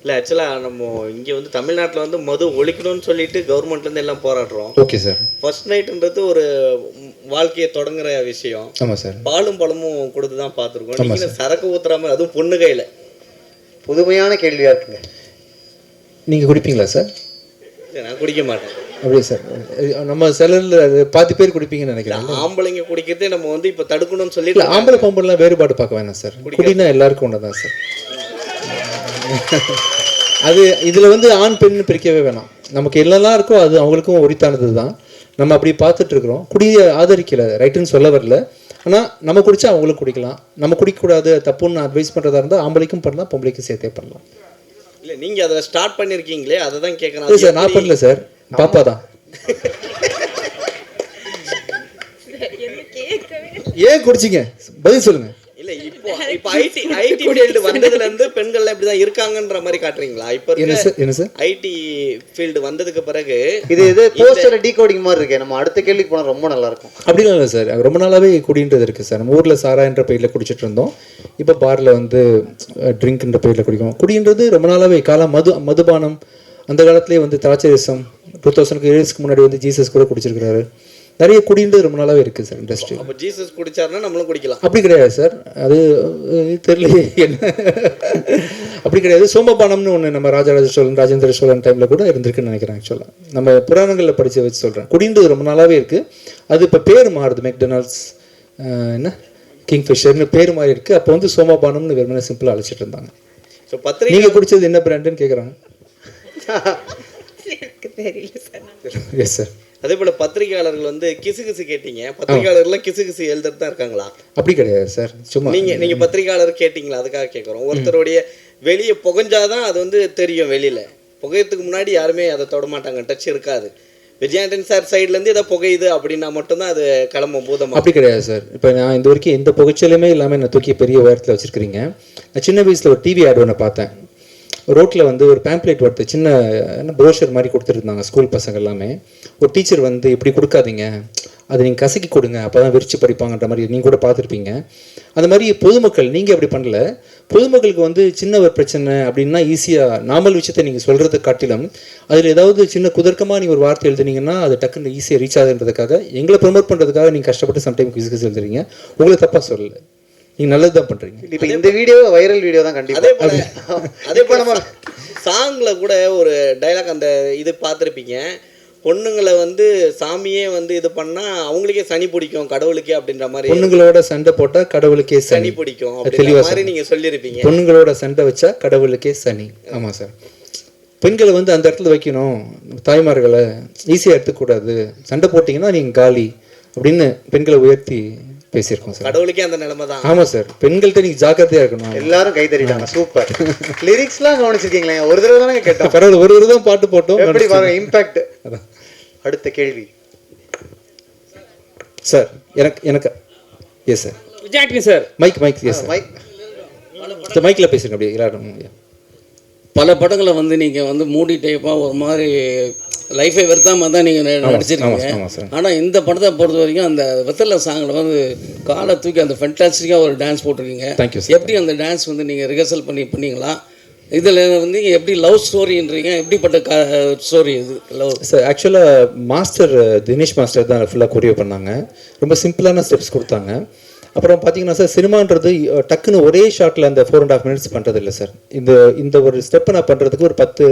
இல்லை ஆக்சுவலாக நம்ம இங்கே வந்து தமிழ்நாட்டில் வந்து மது ஒழிக்கணும்னு சொல்லிட்டு கவர்மெண்ட்லேருந்து எல்லாம் போராடுறோம். ஓகே சார் ஃபர்ஸ்ட் நைட்டுன்றது ஒரு வாழ்க்கையை தொடங்குற விஷயம். ஆமாம் சார் பாலும் பழமும் கொடுத்து தான் பார்த்துருக்கோம் நீங்கள் சரக்கு ஊத்துறாம அதுவும் பொண்ணு கையில். புதுமையான கேள்வியா இருக்குங்க. நீங்கள் குடிப்பீங்களா சார் நான் குடிக்க மாட்டேன். அப்படியே சார் நம்ம சிலரில் பாதி பேர் குடிப்பீங்கன்னு நினைக்கிறேன். ஆம்பளைங்க குடிக்கிறதே நம்ம வந்து இப்போ தடுக்கணும்னு சொல்லிட்டு ஆம்பளை பொம்பளைலாம் வேறுபாடு பார்க்க வேணாம் சார் குடினா எல்லாருக்கும் ஒன்று தான் சார் அது இதில் வந்து ஆண் பெண் பிரிக்கவே வேணாம். நமக்கு என்னெல்லாம் இருக்கோ அது அவங்களுக்கும் உரித்தானது தான். நம்ம அப்படி பார்த்துட்டு இருக்கிறோம். குடியை ஆதரிக்கல ரைட்டுன்னு சொல்ல வரல. ஆனால் நம்ம குடிச்சா அவங்களும் குடிக்கலாம். நம்ம குடிக்கக்கூடாது தப்புன்னு அட்வைஸ் பண்ணுறதா இருந்தால் ஆம்பளைக்கும் பண்ணலாம் பொம்பளைக்கும் சேர்த்தே பண்ணலாம். இல்லை நீங்கள் அதில் ஸ்டார்ட் பண்ணியிருக்கீங்களே அதை தான் இல்லை கேட்குறேன் சார் நான் பண்ணல சார் பாப்பா தான். ஏன் குடிச்சிங்க? பதில் சொல்லுங்க. இல்லை இப்போ இப்போ ஐடி ஐடி ஃபீல்டு வந்ததுலேருந்து பெண்கள் இப்படி தான் இருக்காங்கன்ற மாதிரி காட்டுறீங்களா? இப்போ என்ன இருக்க சார் என்ன சார் ஐடி ஃபீல்டு வந்ததுக்கு பிறகு இது இது போஸ்டர் டீகோடிங் மாதிரி இருக்கு. நம்ம அடுத்த கேள்விக்கு போனா ரொம்ப நல்லா இருக்கும் அப்படிலாம் இல்லை சார் ரொம்ப நாளாகவே குடின்றது இருக்குது சார் நம்ம ஊரில் சாரான்ற பேரில் குடிச்சிட்டு இருந்தோம். இப்போ பாரில் வந்து ட்ரிங்க்ன்ற பேரில் குடிக்கும் குடின்றது ரொம்ப நாளாகவே காலம் மது மதுபானம் அந்த காலத்துலேயே வந்து திராட்சரசம் டூ தௌசண்ட் இயர்ஸ்க்கு முன்னாடி வந்து ஜீசஸ் கூட குடிச்சிருக்கிறாரு. நிறைய குடின்றது ரொம்ப நாளாகவே இருக்குது சார் இண்டஸ்ட்ரி அப்போ ஜீசஸ் குடிச்சாருன்னா நம்மளும் குடிக்கலாம். அப்படி கிடையாது சார். அது தெரியலையே என்ன. அப்படி கிடையாது. சோமபானம்னு ஒன்று நம்ம ராஜராஜ சோழன் ராஜேந்திர சோழன் டைமில் கூட இருந்திருக்குன்னு நினைக்கிறேன் ஆக்சுவலாக நம்ம புராணங்களில் படித்து வச்சு சொல்கிறேன் குடின்றது ரொம்ப நாளாகவே இருக்குது அது இப்போ பேர் மாறுது. மெக்டொனால்ட்ஸ் என்ன? கிங்ஃபிஷர்னு பேர் மாறி இருக்குது அப்போ வந்து சோமபானம்னு வெறுமனே சிம்பிளாக அழைச்சிட்டு இருந்தாங்க. ஸோ பத்திரிகை நீங்கள் குடிச்சது என்ன பிராண்டுன்னு கேட்குறாங்க எஸ் சார். அதே போல பத்திரிகையாளர்கள் வந்து கிசு கிசு கேட்டீங்க. பத்திரிகையாளர்லாம் கிசு கிசு எழுதுறது தான் இருக்காங்களா? அப்படி கிடையாது சார். சும்மா நீங்க நீங்க பத்திரிகையாளர் கேட்டீங்களா? அதுக்காக கேட்குறோம் ஒருத்தருடைய வெளியே புகஞ்சாதான் அது வந்து தெரியும் வெளியில. புகையத்துக்கு முன்னாடி யாருமே அதை தொட மாட்டாங்க டச் இருக்காது. விஜயாண்டன் சார் சைட்லேருந்து ஏதோ புகையுது அப்படின்னா மட்டும்தான் அது கிளம்பும் பூதமா. அப்படி கிடையாது சார். இப்போ நான் இந்த வரைக்கும் எந்த புகைச்சலுமே இல்லாமல் என்னை தூக்கி பெரிய உயரத்தில் வச்சிருக்கிறீங்க. நான் சின்ன வயசில் ஒரு டிவி ஆட் ஒன்று பார்த்தேன். ரோட்டில் வந்து ஒரு பேம்ப்ளேட் ஒருத்த சின்ன என்ன ப்ரோஷர் மாதிரி கொடுத்துருந்தாங்க ஸ்கூல் பசங்க எல்லாமே. ஒரு டீச்சர் வந்து இப்படி கொடுக்காதீங்க. அதை நீங்கள் கசக்கி கொடுங்க. அப்போ தான் விரித்து படிப்பாங்கன்ற மாதிரி நீங்கள் கூட பார்த்துருப்பீங்க. அந்த மாதிரி பொதுமக்கள் நீங்கள் அப்படி பண்ணல. பொதுமக்களுக்கு வந்து சின்ன ஒரு பிரச்சனை அப்படின்னா ஈஸியாக நாமல் விஷயத்தை நீங்கள் சொல்கிறத காட்டிலும் அதில் ஏதாவது சின்ன குதர்க்கமாக நீங்கள் ஒரு வார்த்தை எழுதுனீங்கன்னா அது டக்குன்னு ஈஸியாக ரீச் ஆகுதுன்றதுக்காக எங்களை ப்ரொமோட் பண்ணுறதுக்காக நீங்கள் கஷ்டப்பட்டு சம்டைம் கிசு கிசு எழுதுறீங்க உங்களை தப்பாக சொல்லலை. நீங்கள் நல்லது தான் பண்ணுறீங்க இப்ப இந்த வீடியோ வைரல் வீடியோ தான் கண்டிப்பா. அதே போல அதே போல நம்ம சாங்ல கூட ஒரு டைலாக் அந்த இது பார்த்துருப்பீங்க. பொண்ணுங்களை வந்து சாமியே வந்து இது பண்ணா அவங்களுக்கே சனி பிடிக்கும் கடவுளுக்கே அப்படின்ற மாதிரி. பொண்ணுங்களோட சண்டை போட்டால் கடவுளுக்கே சனி. பிடிக்கும் அப்படின்ற மாதிரி நீங்க சொல்லியிருப்பீங்க. பொண்ணுங்களோட சண்டை வச்சா கடவுளுக்கே சனி. ஆமாம் சார். பெண்களை வந்து அந்த இடத்துல வைக்கணும். தாய்மார்களை ஈஸியாக எடுத்துக்கூடாது சண்டை போட்டிங்கன்னா நீங்கள் காலி அப்படின்னு பெண்களை உயர்த்தி பேசியிருக்கோம் சார். கடவுளுக்கே அந்த நிலைமை தான். ஆமாம் சார். பெண்கள்கிட்ட நீங்கள் ஜாக்கிரதையாக இருக்கணும்? எல்லாரும் கை தட்டிட்டாங்க. சூப்பர். லிரிக்ஸ்லாம் கவனிச்சிருக்கீங்களே? ஒரு தடவை தானே கேட்டோம். பரவாயில்ல ஒரு ஒரு தான் பாட்டு போட்டோம். எப்படி பாருங்க இம்பாக்ட். அடுத்த கேள்வி. சார் எனக்கு எனக்கு. Yes sir Vijay Antony sir mic mic yes sir mic இந்த மைக்கில் பேசுங்க அப்படியே. எல்லாரும். பல படங்களை வந்து நீங்கள் வந்து மூடி டைப்பாக ஒரு மாதிரி லைஃபை வெறுத்தாம தான் நீங்கள் நடிச்சிருக்கீங்க. ஆனால் இந்த படத்தை பொறுத்த வரைக்கும் அந்த வெத்தலை சாங்கில் வந்து காலை தூக்கி அந்த ஃபென்டாஸ்டிக்காக ஒரு டான்ஸ் போட்டிருக்கீங்க. எப்படி அந்த டான்ஸ் வந்து நீங்கள் ரிஹர்சல் பண்ணி பண்ணீங்களா? இதில் வந்து எப்படி லவ் ஸ்டோரின்றீங்க எப்படிப்பட்ட க ஸ்டோரி இது? லவ் சார் ஆக்சுவலாக மாஸ்டர் தினேஷ் மாஸ்டர் தான் ஃபுல்லாக கொரியோ பண்ணாங்க. ரொம்ப சிம்பிளான ஸ்டெப்ஸ் கொடுத்தாங்க. அப்புறம் பார்த்தீங்கன்னா சார் சினிமான்றது டக்குன்னு ஒரே ஷாட்டில் அந்த ஃபோர் அண்ட் ஆஃப் மினிட்ஸ் பண்ணுறது இல்லை சார் இந்த இந்த ஒரு ஸ்டெப்பை நான் பண்ணுறதுக்கு ஒரு பத்து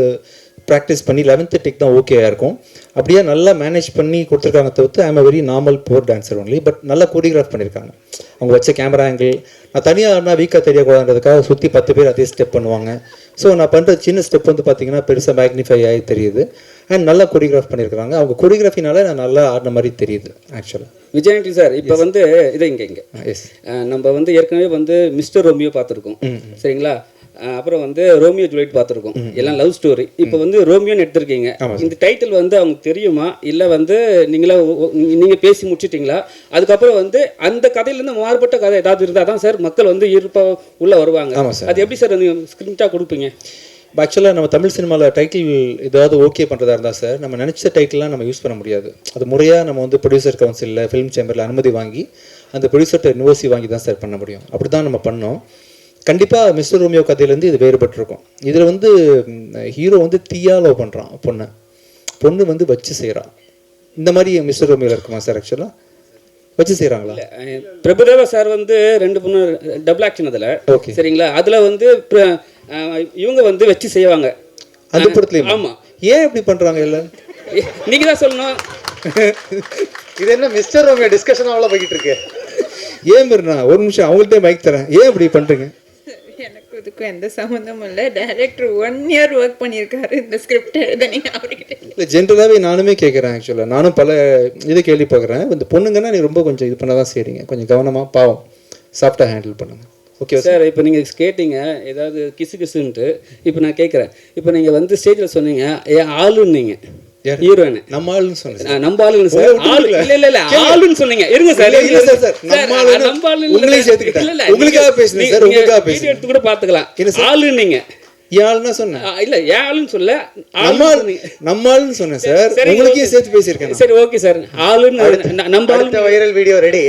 ப்ராக்டிஸ் பண்ணி லெவன்த்து டெக் தான் ஓகேயா இருக்கும். அப்படியே நல்லா மேனேஜ் பண்ணி கொடுத்துருக்காங்க தவிர்த்து I'm a very normal poor dancer only but நல்லா கோரியோகிராஃப் பண்ணியிருக்காங்க அவங்க வச்ச கேமரா ஆங்கிள் நான் தனியாக ஆடினா வீக்காக தெரியக்கூடாதுன்றதுக்காக சுற்றி பத்து பேர் அதே ஸ்டெப் பண்ணுவாங்க. ஸோ நான் பண்ணுற சின்ன ஸ்டெப் வந்து பார்த்தீங்கன்னா பெருசாக மேக்னிஃபை ஆகி தெரியுது. அண்ட் நல்லா கொரியோகிராஃப் பண்ணியிருக்காங்க அவங்க கொரியோகிராஃபினால நான் நல்லா ஆடின மாதிரி தெரியுது ஆக்சுவலாக விஜயாண்டி சார் இப்போ வந்து இது இங்கே இங்கே. எஸ் நம்ம வந்து ஏற்கனவே வந்து மிஸ்டர் ரோமியோ பார்த்துருக்கோம். சரிங்களா? அப்புறம் வந்து ரோமியோ ஜூலியட் பார்த்துருக்கோம். எல்லாம் லவ் ஸ்டோரி. இப்போ வந்து ரோமியோன்னு எடுத்திருக்கீங்க. இந்த டைட்டில் வந்து அவங்க தெரியுமா? இல்லை வந்து நீங்களா ஒ- ஒ- நீங்க- நீங்க பேசி முடிச்சிட்டீங்களா? அதுக்கப்புறம் வந்து அந்த கதையிலேருந்து மாறுபட்ட கதை ஏதாவது இருந்தால் தான் சார் மக்கள் வந்து இருப்ப உள்ள வருவாங்க. அது எப்படி சார் நீங்கள் ஸ்கிரிப்டாக கொடுப்பீங்க? ஆக்சுவலாக நம்ம தமிழ் சினிமாவில் டைட்டில் ஏதாவது ஓகே பண்ணுறதா இருந்தால் சார் நம்ம நினச்ச டைட்டில்லாம் நம்ம யூஸ் பண்ண முடியாது. அது முறையாக நம்ம வந்து ப்ரொடியூசர் கவுன்சிலில் ஃபிலிம் சேம்பரில் அனுமதி வாங்கி அந்த ப்ரொடியூசர்கிட்ட யூனிவர்சிட்டி வாங்கி தான் சார் பண்ண முடியும். அப்படி தான் நம்ம பண்ணோம். கண்டிப்பாக மிஸ்டர் ரோமியோ கதையிலேருந்து இது வேறுபட்டிருக்கும். இதில் வந்து ஹீரோ வந்து தீயா லவ் பண்ணுறான் பொண்ணை. பொண்ணு வந்து வச்சு செய்கிறான் இந்த மாதிரி மிஸ்டர் ரோமியோவில் இருக்குமா சார் ஆக்சுவலாக வச்சு செய்கிறாங்களா பிரபுதேவா சார் வந்து ரெண்டு மூணு டபுள் ஆக்ஷன் அதில். Okay. சரிங்களா? அதில் வந்து இவங்க வந்து வச்சு செய்வாங்க. அந்த படத்துலையும்? ஆமாம் ஏன் இப்படி பண்ணுறாங்க எல்லாம் நீங்கள் தான் சொல்லணும். இது என்ன மிஸ்டர் ரோமியோ டிஸ்கஷன் அவ்வளோ போய்கிட்டு இருக்கு? ஏன் மீறினா ஒரு நிமிஷம் அவங்கள்ட்டே மைக் தரேன். ஏன் இப்படி பண்ணுறீங்க இதுக்கும் எந்த சம்மந்தமும் இல்லை. டைரக்டர் ஒன் இயர் ஒர்க் பண்ணியிருக்காரு. இந்த ஸ்கிரிப்ட் எழுதனீங்க அவர்கிட்ட. இல்லை ஜென்ரலாகவே நானுமே கேட்குறேன் ஆக்சுவலாக நானும் பல இது கேள்வி பார்க்குறேன் இந்த பொண்ணுங்கன்னா நீ ரொம்ப கொஞ்சம் இது பண்ண தான் செய்கிறீங்க கொஞ்சம் கவனமாக பாவம் சாஃப்டாக ஹேண்டில் பண்ணுங்க. ஓகே சார் இப்போ நீங்கள் கேட்டீங்க ஏதாவது கிசு கிசுன்ட்டு இப்போ நான் கேட்குறேன் இப்போ நீங்கள் வந்து ஸ்டேஜில் சொன்னீங்க ஏன் ஆளுன்னீங்க? ஹீரோயின். நம்ம ஆளுன்னு நம்ம ஆளுன்னு சார் ஆளு இல்ல இல்ல இல்ல ஆளுன்னு சொன்னீங்க. இருங்க சார் இல்ல, இல்ல இருங்க சார், சார், நம்ம ஆளுன்னு நம்ம ஆளு இல்ல உங்களையும் சார். சேர்த்துக்கிட்டேன். இல்ல, இல்ல, உங்களுக்காக பேசுனேன் சார், உங்களுக்காக video பேசுனேன். எடுத்து கூட பாத்துக்கலாம். சொன்னேன். இல்ல ஏன் ஆளுன்னு சொல்ல நம்ம சொன்னீங்க. நம்ம ஆளுன்னு சொன்னேன் சார் உங்களுக்கே. சேர்த்து பேசியிருக்கேன். சரி ஓகே சார். ஆளுன்னு நம்ம ஆளு வைரல் வீடியோ ரெடி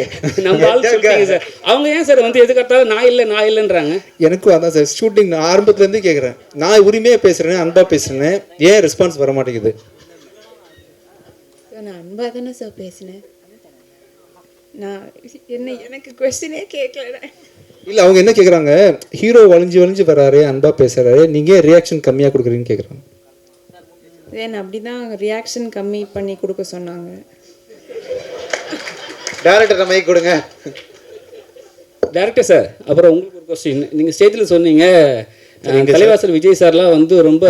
நம்ம ஆளு சார். அவங்க ஏன் சார் வந்து எதுக்கத்தாலும் நான் இல்ல நான் இல்லைன்றாங்க? எனக்கும் அதான் சார் ஷூட்டிங் நான் ஆரம்பத்துலேருந்தே கேட்குறேன் நான் உரிமையாக பேசுகிறேன் அன்பாக பேசுகிறேன் ஏன் ரெஸ்பான்ஸ் வர மாட்டேங்குது நான் அன்பாக தானே சார் பேசினேன். நான் என்ன எனக்கு கொஸ்டினே கேட்கல இல்லை அவங்க என்ன கேட்குறாங்க ஹீரோ வளைஞ்சு வளைஞ்சு வராரு அன்பாக பேசுகிறாரு நீங்கள் ரியாக்ஷன் கம்மியாக கொடுக்குறீங்கன்னு கேட்குறாங்க ஏன் அப்படி தான் ரியாக்ஷன் கம்மி பண்ணி கொடுக்க சொன்னாங்க. டேரக்டர் மைக் கொடுங்க. டேரக்டர் சார் அப்புறம் உங்களுக்கு ஒரு கொஸ்டின் நீங்கள் ஸ்டேஜில் சொன்னீங்க தலைவாசல் விஜய் சார்லாம் வந்து ரொம்ப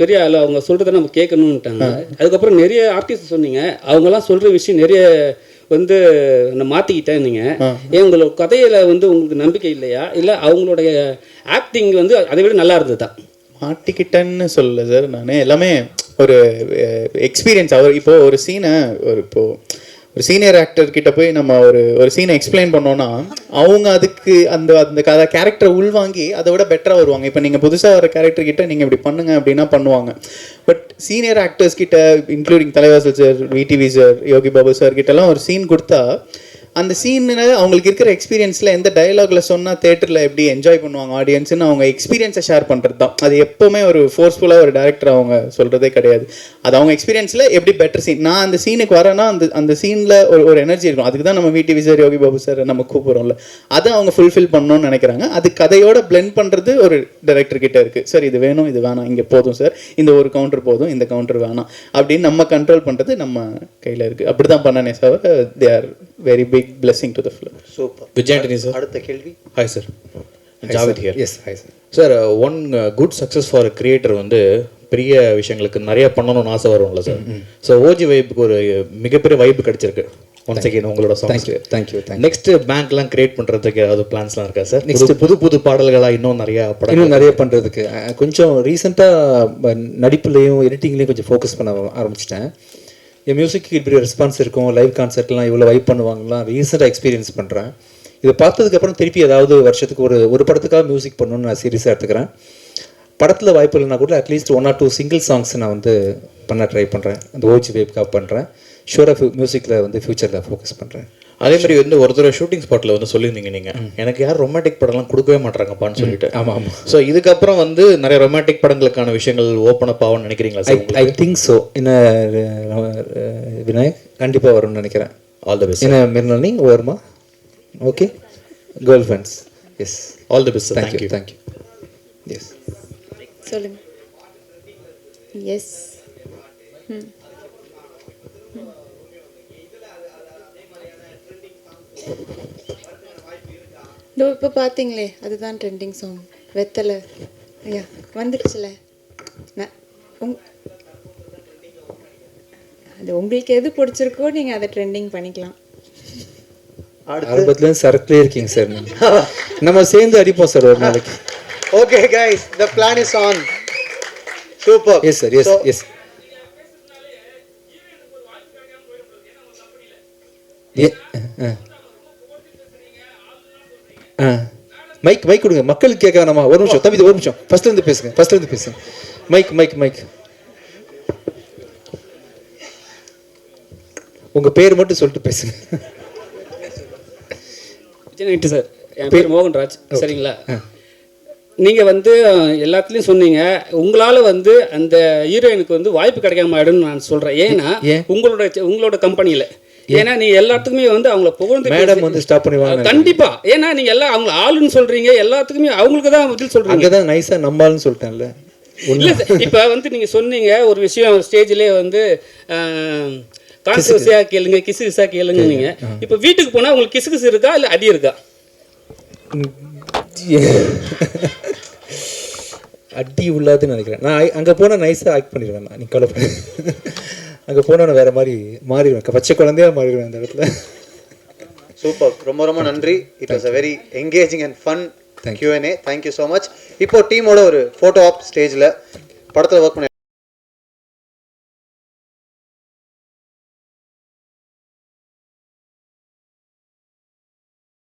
பெரிய ஆள் அவங்க சொல்கிறத நம்ம கேட்கணுன்ட்டாங்க அதுக்கப்புறம் நிறைய ஆர்டிஸ்ட் சொன்னீங்க. அவங்கெல்லாம் சொல்கிற விஷயம் நிறைய வந்து நான் மாற்றிக்கிட்டேன் நீங்கள் ஏன் உங்களோட கதையில் வந்து உங்களுக்கு நம்பிக்கை இல்லையா? இல்லை அவங்களுடைய ஆக்டிங் வந்து அதை விட நல்லா இருந்ததா? மாட்டிக்கிட்டேன்னு சொல்லல சார் நான். எல்லாமே ஒரு எக்ஸ்பீரியன்ஸ் அவர் இப்போ ஒரு சீனை ஒரு இப்போ ஒரு சீனியர் ஆக்டர் கிட்ட போய் நம்ம ஒரு ஒரு சீனை எக்ஸ்பிளைன் பண்ணோம்னா அவங்க அதுக்கு அந்த அந்த கதை கேரக்டரை உள்வாங்கி அதை விட பெட்டராக வருவாங்க. இப்போ நீங்கள் புதுசாக வர கேரக்டர் கிட்ட நீங்கள் இப்படி பண்ணுங்க அப்படின்னா பண்ணுவாங்க. பட் சீனியர் ஆக்டர்ஸ் கிட்ட including Thalaivasal sir VTV sir Yogi Babu sir கிட்டலாம் ஒரு சீன் கொடுத்தா அந்த சீனில் அவங்களுக்கு இருக்கிற எக்ஸ்பீரியன்ஸில் எந்த டயலாக்ல சொன்னால் தேட்டரில் எப்படி என்ஜாய் பண்ணுவாங்க ஆடியன்ஸ்னு அவங்க எக்ஸ்பீரியன்ஸை ஷேர் பண்ணுறது தான் அது எப்போவுமே ஒரு ஃபோர்ஸ்ஃபுல்லாக ஒரு டேரக்டர் அவங்க சொல்கிறதே கிடையாது. அது அவங்க எக்ஸ்பீரியன்ஸில் எப்படி பெட்டர் சீன் நான் அந்த சீனுக்கு வரேன்னா அந்த அந்த சீனில் ஒரு ஒரு எனர்ஜி இருக்கும். அதுக்கு தான் நம்ம வீட்டு சார் யோகி பாபு சார் நம்ம கூப்பிட்றோம்ல. அதை அவங்க ஃபுல்ஃபில் பண்ணணும்னு நினைக்கிறாங்க. அது கதையோட பிளெண்ட் பண்ணுறது ஒரு டைரக்டர் கிட்ட இருக்குது சார் இது வேணும் இது வேணாம். இங்கே போதும் சார் இந்த ஒரு கவுண்டர் போதும் இந்த கவுண்டர் வேணாம். அப்படின்னு நம்ம கண்ட்ரோல் பண்ணுறது நம்ம கையில் இருக்குது அப்படி தான் பண்ணனே sir they are very big blessing to the film super Vijay Antony sir அடுத்த கேள்வி hi sir Javed here yes hi sir sir one good success for creator வந்து பெரிய விஷயங்களுக்கு நிறைய பண்ணணும்னு ஆசை வரும்ல சார் ஸோ ஓஜி வைப்புக்கு ஒரு மிகப்பெரிய வைப்பு கிடைச்சிருக்கு. ஒன் செகண்ட் உங்களோட songs thank you thank you next பேங்க்லாம் create பண்ணுறதுக்கு ஏதாவது பிளான்ஸ்லாம் இருக்கா சார் நெக்ஸ்ட் புது புது பாடல்களா இன்னும் நிறைய படம் இன்னும் நிறைய பண்ணுறதுக்கு கொஞ்சம் ரீசெண்டாக நடிப்புலையும் எடிட்டிங்லேயும் கொஞ்சம் ஃபோக்கஸ் பண்ண ஆரம்பிச்சிட்டேன். என் மியூசிக்கு இப்படி ரெஸ்பான்ஸ் இருக்கும் லைவ் கான்சர்ட்லாம் இவ்வளோ வைப் பண்ணுவாங்கலாம் ரீசெண்டாக எக்ஸ்பீரியன்ஸ் பண்ணுறேன் இதை பார்த்ததுக்கப்புறம் திருப்பி ஏதாவது வருஷத்துக்கு ஒரு ஒரு படத்துக்காக மியூசிக் பண்ணணும்னு நான் சீரியஸாக எடுத்துக்கிறேன். படத்தில் வாய்ப்பு இல்லைனா கூட at least one or two single songs நான் வந்து பண்ண ட்ரை பண்ணுறேன் அந்த ஓஜி வேப்காக பண்ணுறேன் ஷூராக மியூசிக்கில் வந்து ஃப்யூச்சரில் ஃபோக்கஸ் பண்ணுறேன் அதே மாதிரி வந்து ஒரு தடவை ஷூட்டிங் ஸ்பாட்டில் வந்து சொல்லியிருந்தீங்க நீங்கள் எனக்கு யாரும் ரொமான்டிக் படம்லாம் கொடுக்கவே மாட்டாங்கப்பான்னு சொல்லிட்டு. ஆமாம் ஸோ இதுக்கப்புறம் வந்து நிறைய ரொமான்டிக் படங்களுக்கான விஷயங்கள் ஓப்பன் அப் ஆகும்னு நினைக்கிறீங்களா I sir I think so என்ன விநாயக் கண்டிப்பாக வரும்னு நினைக்கிறேன். ஆல் தி பெஸ்ட் என்ன மிர்னி வருமா okay girl friends yes all the best thank you thank you thank you yes சொல்லுங்க. எஸ் இதோ இப்போ பார்த்தீங்களே அதுதான் ட்ரெண்டிங் சாங் வெத்தலை. ஐயா வந்துடுச்சுல. நான் உங் அது உங்களுக்கு எது பிடிச்சிருக்கோ நீங்கள் அதை ட்ரெண்டிங் பண்ணிக்கலாம். ஆரம்பத்துலேருந்து சரக்குலேயே இருக்கீங்க சார் நம்ம சேர்ந்து அடிப்போம் சார் ஒரு நாளைக்கு. Okay guys the plan is on super yes sir yes yes mic mic கொடுங்க. மக்களுக்கு கேட்க வேணாமா ஒரு நிமிஷம். தம்பி ஒரு நிமிஷம். ஃபர்ஸ்ட்ல இருந்து பேசுங்க. ஃபர்ஸ்ட்ல இருந்து பேசுங்க. மைக் மைக் மைக் உங்க பேர் மட்டும் சொல்லிட்டு பேசுங்க. விஜய் சார். என் பேர் மோகன்ராஜ். சரிங்களா? நீங்க வந்து எல்லாத்துலயும் சொன்னீங்க. உங்களால வந்து அந்த ஹீரோயினுக்கு வந்து வாய்ப்பு கிடைக்காம ஆயிடும்னு நான் சொல்றேன். ஏன்னா உங்களோட உங்களோட கம்பெனியில ஏன்னா நீங்க எல்லாத்துக்குமே வந்து அவங்கள புகழ்ந்து மேடம் வந்து ஸ்டாப் பண்ணுவாங்க கண்டிப்பா. ஏன்னா நீங்க எல்லாம் அவங்க ஆளுன்னு சொல்றீங்க எல்லாத்துக்குமே அவங்களுக்கு தான் பதில் சொல்றீங்க. அங்கதான் நைஸா நம்பால்னு சொல்லிட்டேன்ல. இல்ல இப்ப வந்து நீங்க சொன்னீங்க ஒரு விஷயம் ஸ்டேஜ்லயே வந்து கான்ட்ரவர்சியா கேளுங்க கிசு கிசா கேளுங்க நீங்க. இப்ப வீட்டுக்கு போனா உங்களுக்கு கிசு கிசு இருக்கா இல்ல அடி இருக்கா? அடி உள்ளாதுன்னு நினைக்கிறேன். நான் அங்க போனா நைஸா ஆக்ட் பண்ணிடுவேன் நான். நீ கவலைப்பட அங்க போனா நான் வேற மாதிரி மாறிடுவேன் பச்சை குழந்தையா மாறிடுவேன் அந்த இடத்துல. சூப்பர் ரொம்ப ரொம்ப நன்றி. It was a very engaging and fun Q and A thank you so much இப்போ டீமோட ஒரு ஃபோட்டோ ஆப் ஸ்டேஜில் படத்தில் ஒர்க் பண்ண